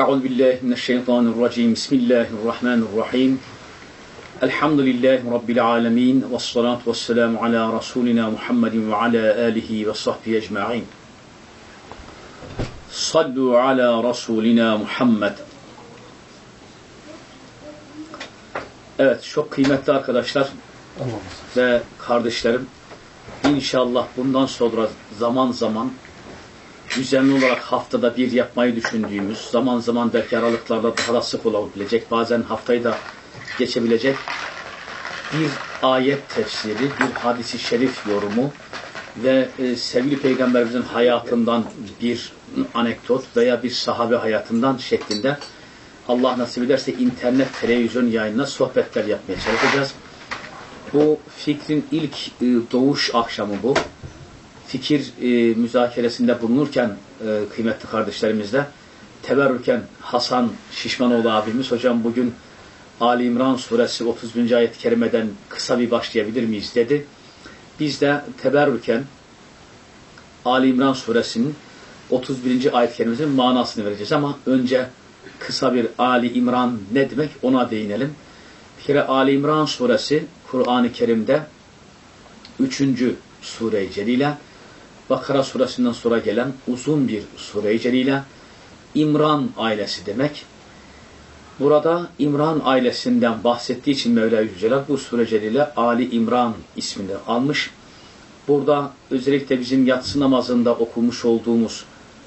أعوذ بالله من الشيطان الرجيم بسم الله الرحمن الرحيم الحمد لله رب العالمين والصلاة والسلام على رسولنا محمد وعلى آله وصحبه أجمعين صلوا على رسولنا Muhammed Evet çok kıymetli arkadaşlar ve kardeşlerim inşallah bundan sonra zaman zaman düzenli olarak haftada bir yapmayı düşündüğümüz, zaman zaman belki aralıklarda daha da sık olabilecek, bazen haftayı da geçebilecek bir ayet tefsiri, bir hadisi şerif yorumu ve e, sevgili peygamberimizin hayatından bir anekdot veya bir sahabe hayatından şeklinde Allah nasip ederse internet, televizyon yayınına sohbetler yapmaya çalışacağız. Bu fikrin ilk e, doğuş akşamı bu fikir e, müzakeresinde bulunurken e, kıymetli kardeşlerimizle teberrüken Hasan Şişmanoğlu abimiz hocam bugün Ali İmran suresi 30. ayet-i kerimeden kısa bir başlayabilir miyiz dedi. Biz de teberrüken Ali İmran suresinin 31. ayet-i kerimesinin manasını vereceğiz ama önce kısa bir Ali İmran ne demek ona değinelim. Bir kere Ali İmran suresi Kur'an-ı Kerim'de 3. sure-i celile Bakara suresinden sonra gelen uzun bir sure-i celile İmran ailesi demek. Burada İmran ailesinden bahsettiği için Mevla Yücelal bu sure celile Ali İmran ismini almış. Burada özellikle bizim yatsı namazında okumuş olduğumuz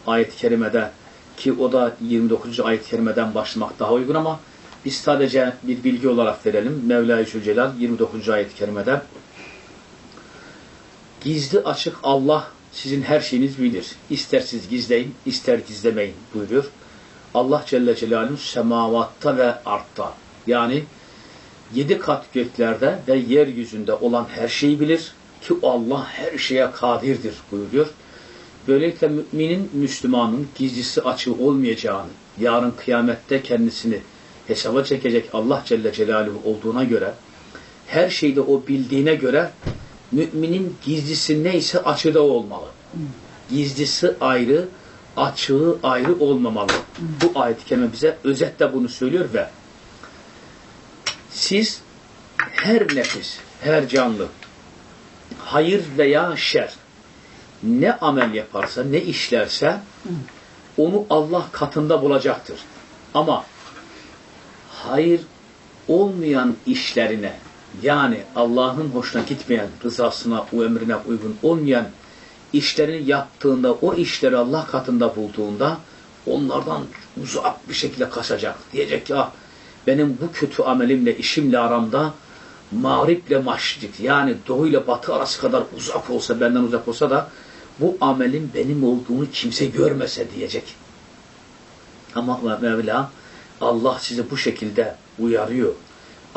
ayet-i kerimede ki o da 29. ayet-i kerimeden başlamak daha uygun ama biz sadece bir bilgi olarak verelim. Mevla-i Zülcelal 29. ayet-i kerimede gizli açık Allah sizin her şeyiniz bilir. İster siz gizleyin, ister gizlemeyin buyuruyor. Allah Celle Celaluhu semavatta ve artta yani yedi kat göklerde ve yeryüzünde olan her şeyi bilir ki Allah her şeye kadirdir buyuruyor. Böylelikle müminin, Müslümanın gizlisi açığı olmayacağını, yarın kıyamette kendisini hesaba çekecek Allah Celle Celaluhu olduğuna göre, her şeyde o bildiğine göre müminin gizlisi neyse açığı da olmalı. Gizlisi ayrı, açığı ayrı olmamalı. Bu ayet-i kerime bize özetle bunu söylüyor ve siz her nefis, her canlı hayır veya şer ne amel yaparsa, ne işlerse onu Allah katında bulacaktır. Ama hayır olmayan işlerine yani Allah'ın hoşuna gitmeyen, rızasına, o emrine uygun olmayan işlerini yaptığında, o işleri Allah katında bulduğunda onlardan uzak bir şekilde kaçacak. Diyecek ki ah benim bu kötü amelimle, işimle aramda mağriple maşrik yani doğu ile batı arası kadar uzak olsa, benden uzak olsa da bu amelin benim olduğunu kimse görmese diyecek. Ama Mevla Allah sizi bu şekilde uyarıyor.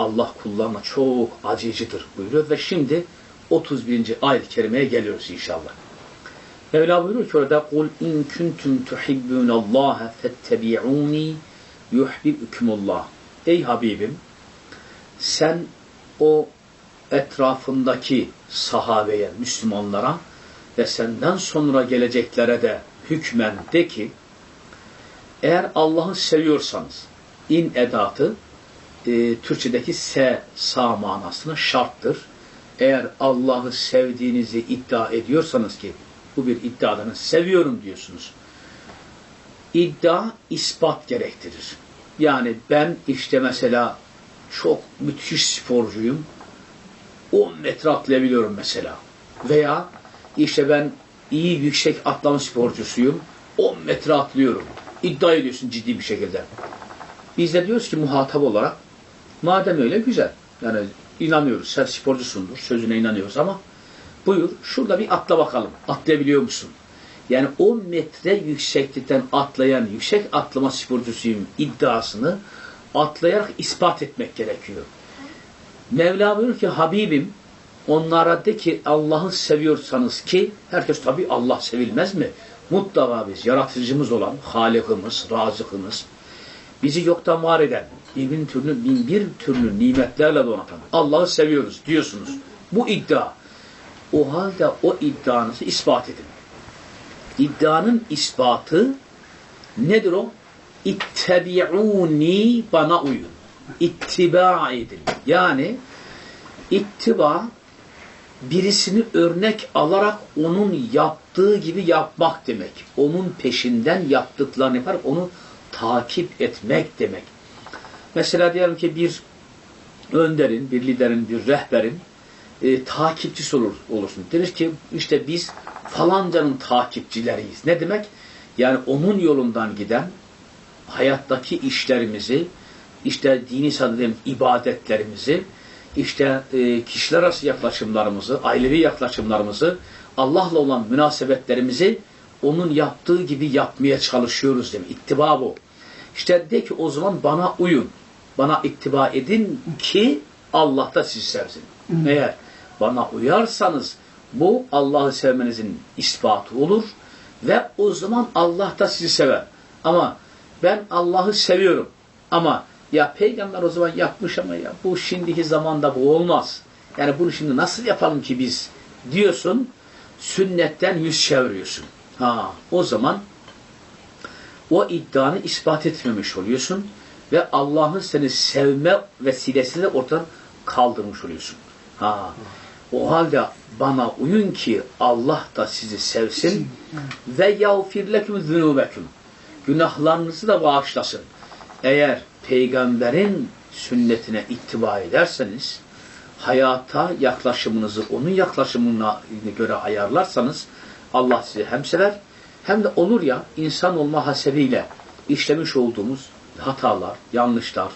Allah kullarına çok acıyıcıdır buyuruyor ve şimdi 31. ayet-i kerimeye geliyoruz inşallah. Mevla buyuruyor ki orada قُلْ اِنْ كُنْتُمْ تُحِبُّونَ اللّٰهَ فَاتَّبِعُونِي يُحْبِبْكُمُ Ey Habibim sen o etrafındaki sahabeye, Müslümanlara ve senden sonra geleceklere de hükmen de ki eğer Allah'ı seviyorsanız in edatı e, Türkçedeki se sa manasına şarttır. Eğer Allah'ı sevdiğinizi iddia ediyorsanız ki bu bir iddiadanız seviyorum diyorsunuz. İddia ispat gerektirir. Yani ben işte mesela çok müthiş sporcuyum. 10 metre atlayabiliyorum mesela. Veya işte ben iyi yüksek atlama sporcusuyum. 10 metre atlıyorum. İddia ediyorsun ciddi bir şekilde. Biz de diyoruz ki muhatap olarak madem öyle güzel. Yani inanıyoruz. Sen sporcusundur. Sözüne inanıyoruz ama buyur şurada bir atla bakalım. Atlayabiliyor musun? Yani 10 metre yükseklikten atlayan yüksek atlama sporcusuyum iddiasını atlayarak ispat etmek gerekiyor. Mevla buyuruyor ki Habibim onlara de ki Allah'ı seviyorsanız ki herkes tabi Allah sevilmez mi? Mutlaka biz yaratıcımız olan Halikimiz, Razıkımız bizi yoktan var eden bin türlü, bin bir türlü nimetlerle donatan Allah'ı seviyoruz diyorsunuz. Bu iddia. O halde o iddianızı ispat edin. İddianın ispatı Nedir o? İttebi'uni bana uyun. İttiba edin. Yani ittiba birisini örnek alarak onun yaptığı gibi yapmak demek. Onun peşinden yaptıklarını yaparak onu takip etmek demek. Mesela diyelim ki bir önderin, bir liderin, bir rehberin e, takipçisi olur, olursun. Denir ki işte biz falancanın takipçileriyiz. Ne demek? Yani onun yolundan giden hayattaki işlerimizi, işte dini sanırım ibadetlerimizi, işte e, kişiler arası yaklaşımlarımızı, ailevi yaklaşımlarımızı, Allah'la olan münasebetlerimizi onun yaptığı gibi yapmaya çalışıyoruz demek. İttiba bu. İşte de ki o zaman bana uyun. Bana ittiba edin ki Allah da sizi sevsin. Eğer bana uyarsanız bu Allah'ı sevmenizin ispatı olur ve o zaman Allah da sizi sever. Ama ben Allah'ı seviyorum ama ya peygamber o zaman yapmış ama ya bu şimdiki zamanda bu olmaz. Yani bunu şimdi nasıl yapalım ki biz diyorsun sünnetten yüz çeviriyorsun. Ha, o zaman o iddianı ispat etmemiş oluyorsun ve Allah'ın seni sevme vesilesiyle ortadan kaldırmış oluyorsun. Ha, o halde bana uyun ki Allah da sizi sevsin ve yağfir leküm zünubeküm. Günahlarınızı da bağışlasın. Eğer peygamberin sünnetine ittiba ederseniz, hayata yaklaşımınızı onun yaklaşımına göre ayarlarsanız Allah sizi hem sever hem de olur ya insan olma hasebiyle işlemiş olduğumuz hatalar, yanlışlar,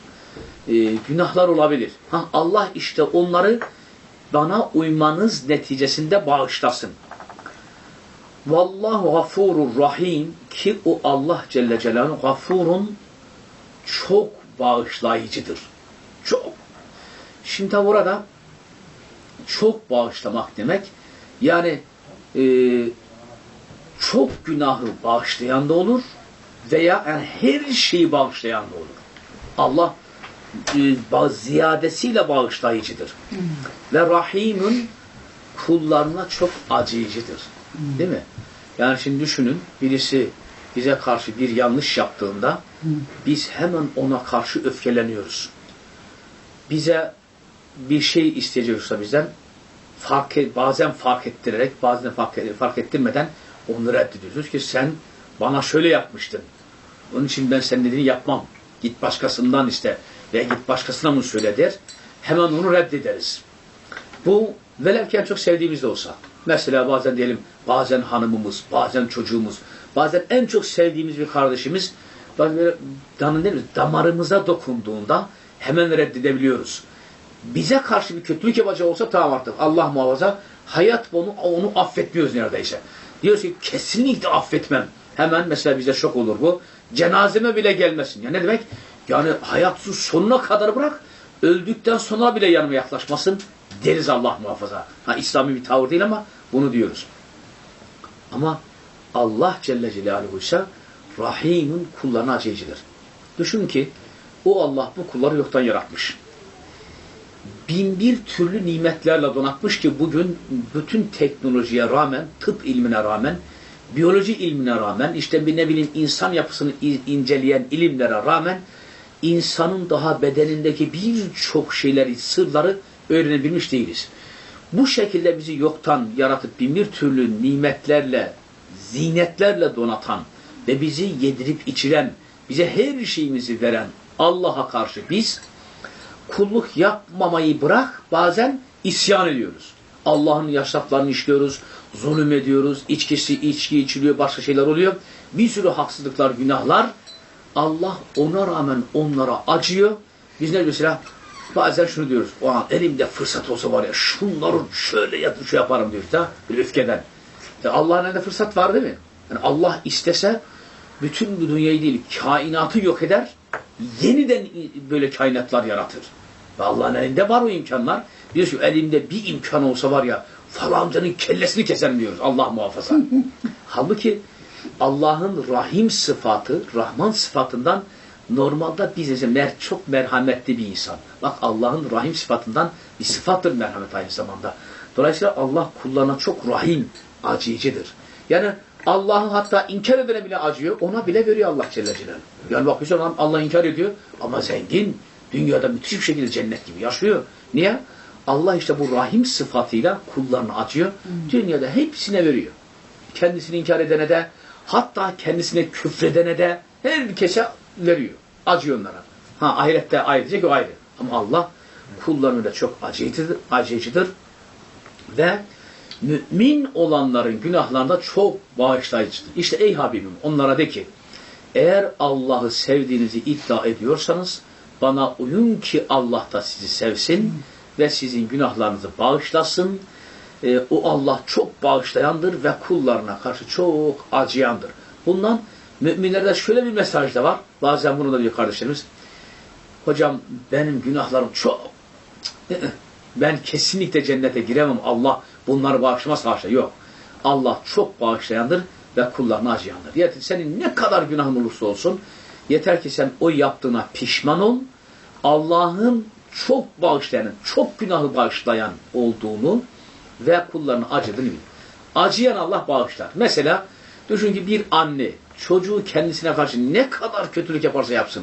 e, günahlar olabilir. Ha, Allah işte onları bana uymanız neticesinde bağışlasın. Vallahu gafurur rahim ki o Allah Celle Celaluhu gafurun çok bağışlayıcıdır. Çok. Şimdi burada çok bağışlamak demek yani e, çok günahı bağışlayan da olur veya yani her şeyi bağışlayan da olur. Allah e, ziyadesiyle bağışlayıcıdır. Hmm. Ve rahimun kullarına çok acıyıcıdır. Hmm. Değil mi? Yani şimdi düşünün birisi bize karşı bir yanlış yaptığında hmm. biz hemen ona karşı öfkeleniyoruz. Bize bir şey isteyecekse bizden fark bazen fark ettirerek bazen fark, fark ettirmeden onu reddediyoruz ki sen bana şöyle yapmıştın. Onun için ben senin dediğini yapmam. Git başkasından iste. Veya git başkasına mı söyle der. Hemen onu reddederiz. Bu velev ki en çok sevdiğimiz de olsa. Mesela bazen diyelim bazen hanımımız, bazen çocuğumuz, bazen en çok sevdiğimiz bir kardeşimiz bazen damarımıza dokunduğunda hemen reddedebiliyoruz. Bize karşı bir kötülük yapacağı olsa tamam artık Allah muhafaza hayat onu, onu affetmiyoruz neredeyse. Diyoruz ki kesinlikle affetmem. Hemen mesela bize şok olur bu. Cenazeme bile gelmesin. Ya ne demek? Yani hayatı sonuna kadar bırak. Öldükten sonra bile yanıma yaklaşmasın deriz Allah muhafaza. Ha, İslami bir tavır değil ama bunu diyoruz. Ama Allah Celle Celaluhu ise Rahim'in kullarına acıyıcıdır. Düşün ki o Allah bu kulları yoktan yaratmış. Bin bir türlü nimetlerle donatmış ki bugün bütün teknolojiye rağmen, tıp ilmine rağmen biyoloji ilmine rağmen, işte bir ne bileyim insan yapısını inceleyen ilimlere rağmen insanın daha bedenindeki birçok şeyleri, sırları öğrenebilmiş değiliz. Bu şekilde bizi yoktan yaratıp bin bir türlü nimetlerle, zinetlerle donatan ve bizi yedirip içiren, bize her şeyimizi veren Allah'a karşı biz kulluk yapmamayı bırak bazen isyan ediyoruz. Allah'ın yasaklarını işliyoruz, zulüm ediyoruz, içkisi, içki içiliyor, başka şeyler oluyor. Bir sürü haksızlıklar, günahlar. Allah ona rağmen onlara acıyor. Biz ne mesela bazen şunu diyoruz. O an elimde fırsat olsa var ya şunları şöyle yapıp şu yaparım diyoruz da bir öfkeden. E Allah'ın elinde fırsat var değil mi? Yani Allah istese bütün bu dünyayı değil kainatı yok eder. Yeniden böyle kainatlar yaratır. Ve Allah'ın elinde var o imkanlar. Diyor ki elimde bir imkan olsa var ya falancanın kellesini keserim diyoruz. Allah muhafaza. Halbuki Allah'ın rahim sıfatı, Rahman sıfatından normalde biz mer çok merhametli bir insan. Bak Allah'ın rahim sıfatından bir sıfattır merhamet aynı zamanda. Dolayısıyla Allah kullarına çok rahim, acıyıcıdır. Yani Allah'ı hatta inkar edene bile acıyor. Ona bile veriyor Allah Celle Celaluhu. Yani bakıyorsun adam Allah inkar ediyor ama zengin. Dünyada müthiş bir şekilde cennet gibi yaşıyor. Niye? Allah işte bu rahim sıfatıyla kullarına acıyor. Dünyada hepsine veriyor. Kendisini inkar edene de hatta kendisine küfredene de herkese veriyor. Acıyor onlara. Ha ahirette ayrıca o ayrı. Ama Allah kullarına da çok acıyıcıdır, acıyıcıdır ve mümin olanların günahlarında çok bağışlayıcıdır. İşte ey Habibim onlara de ki eğer Allah'ı sevdiğinizi iddia ediyorsanız bana uyun ki Allah da sizi sevsin ve sizin günahlarınızı bağışlasın. Ee, o Allah çok bağışlayandır ve kullarına karşı çok acıyandır. Bundan müminlerde şöyle bir mesaj da var. Bazen bunu da diyor kardeşlerimiz. Hocam benim günahlarım çok. Ben kesinlikle cennete giremem. Allah bunları bağışlamaz haşa. Yok. Allah çok bağışlayandır ve kullarına acıyandır. Yani senin ne kadar günahın olursa olsun yeter ki sen o yaptığına pişman ol. Allah'ın çok bağışlayanın, çok günahı bağışlayan olduğunu ve kullarına acıdığını bil. Acıyan Allah bağışlar. Mesela düşün ki bir anne çocuğu kendisine karşı ne kadar kötülük yaparsa yapsın.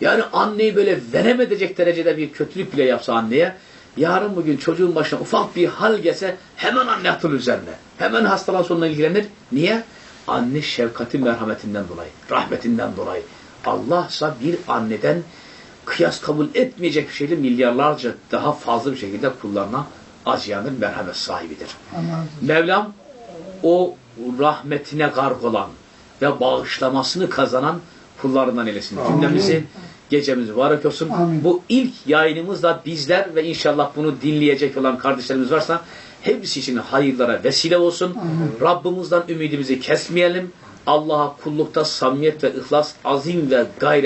Yani anneyi böyle veremeyecek derecede bir kötülük bile yapsa anneye yarın bugün çocuğun başına ufak bir hal gelse hemen anne atılır üzerine. Hemen hastalan sonuna ilgilenir. Niye? Anne şefkati merhametinden dolayı, rahmetinden dolayı. Allahsa bir anneden kıyas kabul etmeyecek bir şeyle milyarlarca daha fazla bir şekilde kullarına acıyanır, merhamet sahibidir. Anladım. Mevlam o rahmetine garg olan ve bağışlamasını kazanan kullarından eylesin. Cümlemizi gecemiz mübarek olsun. Amin. Bu ilk yayınımızda bizler ve inşallah bunu dinleyecek olan kardeşlerimiz varsa hepsi için hayırlara vesile olsun. Rabbimizden ümidimizi kesmeyelim. Allah'a kullukta samimiyet ve ihlas azim ve gayret